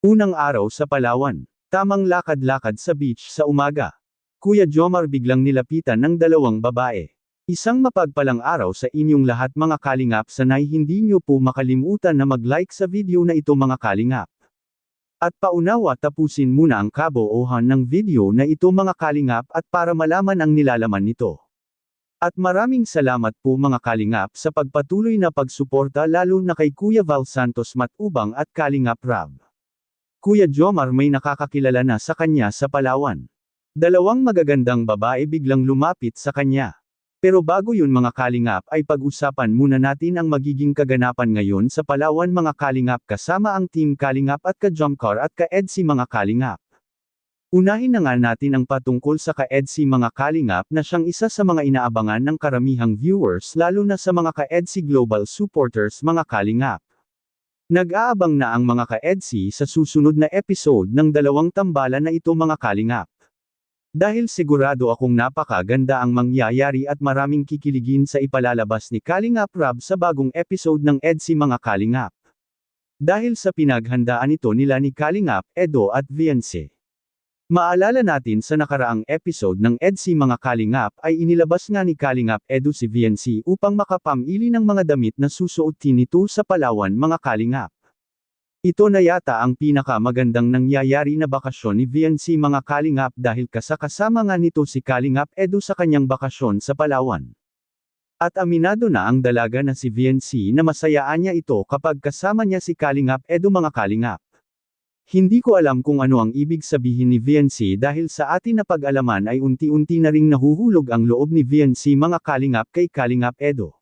Unang araw sa Palawan. Tamang lakad-lakad sa beach sa umaga. Kuya Jomar biglang nilapitan ng dalawang babae. Isang mapagpalang araw sa inyong lahat mga kalingap sanay hindi nyo po makalimutan na mag-like sa video na ito mga kalingap. At paunawa tapusin muna ang kaboohan ng video na ito mga kalingap at para malaman ang nilalaman nito. At maraming salamat po mga kalingap sa pagpatuloy na pagsuporta lalo na kay Kuya Val Santos Matubang at Kalingap Rab. Kuya Jomar may nakakakilala na sa kanya sa Palawan. Dalawang magagandang babae biglang lumapit sa kanya. Pero bago yun mga kalingap ay pag-usapan muna natin ang magiging kaganapan ngayon sa Palawan mga kalingap kasama ang Team Kalingap at ka-Jomcar at ka-EDSI mga kalingap. Unahin na nga natin ang patungkol sa ka-EDSI mga kalingap na siyang isa sa mga inaabangan ng karamihang viewers lalo na sa mga ka-EDSI Global supporters mga kalingap. Nag-aabang na ang mga ka-EDSI sa susunod na episode ng dalawang tambalan na ito mga kalingap. Dahil sigurado akong napakaganda ang mangyayari at maraming kikiligin sa ipalalabas ni Kalingap Rab sa bagong episode ng EDSI mga kalingap. Dahil sa pinaghandaan ito nila ni Kalingap, Edo at Viance. Maalala natin sa nakaraang episode ng EDSI mga Kalingap ay inilabas nga ni Kalingap Edu si VNC upang makapamili ng mga damit na susuotin nito sa Palawan mga Kalingap. Ito na yata ang pinakamagandang nangyayari na bakasyon ni VNC mga Kalingap dahil kasakasama nga nito si Kalingap Edu sa kanyang bakasyon sa Palawan. At aminado na ang dalaga na si VNC na masayaan niya ito kapag kasama niya si Kalingap Edu mga Kalingap. Hindi ko alam kung ano ang ibig sabihin ni VNC dahil sa atin na pag-alaman ay unti-unti na ring nahuhulog ang loob ni VNC mga Kalingap kay Kalingap Edo.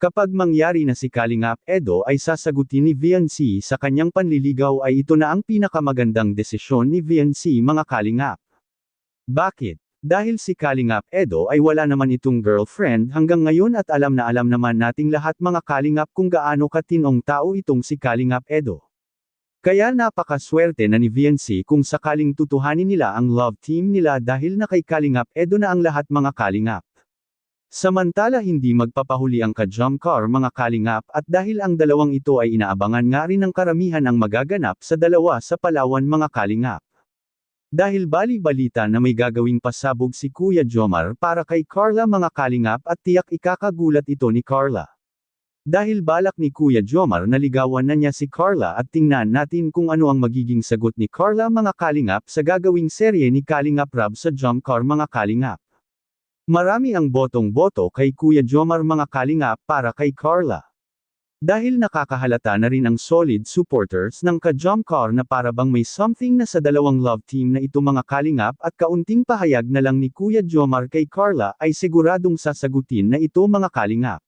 Kapag mangyari na si Kalingap Edo ay sasagutin ni VNC sa kanyang panliligaw ay ito na ang pinakamagandang desisyon ni VNC mga Kalingap. Bakit? Dahil si Kalingap Edo ay wala naman itong girlfriend hanggang ngayon at alam na alam naman nating lahat mga Kalingap kung gaano katinong tao itong si Kalingap Edo. Kaya napakaswerte na ni VNC kung sakaling tutuhanin nila ang love team nila dahil na kay Kalingap Edo na ang lahat mga Kalingap. Samantala hindi magpapahuli ang ka-Jumcar mga Kalingap at dahil ang dalawang ito ay inaabangan nga rin ng karamihan ang magaganap sa dalawa sa Palawan mga Kalingap. Dahil bali-balita na may gagawing pasabog si Kuya Jomar para kay Carla mga Kalingap at tiyak ikakagulat ito ni Carla. Dahil balak ni Kuya Jomar na ligawan na niya si Carla at tingnan natin kung ano ang magiging sagot ni Carla mga Kalingap sa gagawing serye ni Kalingap Rab sa Jumcar mga Kalingap. Marami ang botong-boto kay Kuya Jomar mga Kalingap para kay Carla. Dahil nakakahalata na rin ang solid supporters ng ka-Jumcar na para bang may something na sa dalawang love team na ito mga Kalingap at kaunting pahayag na lang ni Kuya Jomar kay Carla ay siguradong sasagutin na ito mga Kalingap.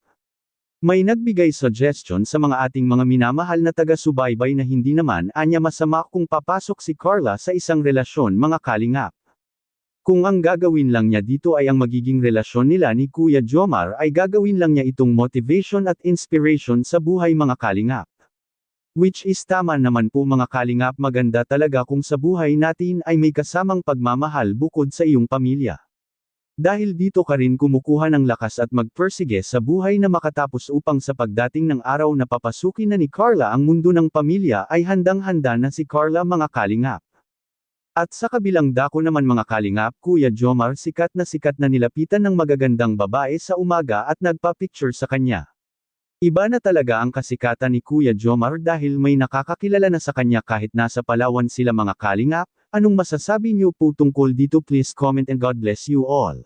May nagbigay suggestion sa mga ating mga minamahal na taga-subaybay na hindi naman anya masama kung papasok si Carla sa isang relasyon mga kalingap. Kung ang gagawin lang niya dito ay ang magiging relasyon nila ni Kuya Jomar ay gagawin lang niya itong motivation at inspiration sa buhay mga kalingap. Which is tama naman po mga kalingap maganda talaga kung sa buhay natin ay may kasamang pagmamahal bukod sa iyong pamilya. Dahil dito ka rin kumukuha ng lakas at magpersige sa buhay na makatapos upang sa pagdating ng araw na papasukin na ni Carla ang mundo ng pamilya ay handang-handa na si Carla mga kalingap. At sa kabilang dako naman mga kalingap Kuya Jomar sikat na sikat na nilapitan ng magagandang babae sa umaga at nagpa-picture sa kanya. Iba na talaga ang kasikatan ni Kuya Jomar dahil may nakakakilala na sa kanya kahit nasa Palawan sila mga kalingap, Anong masasabi niyo po tungkol dito please comment and God bless you all.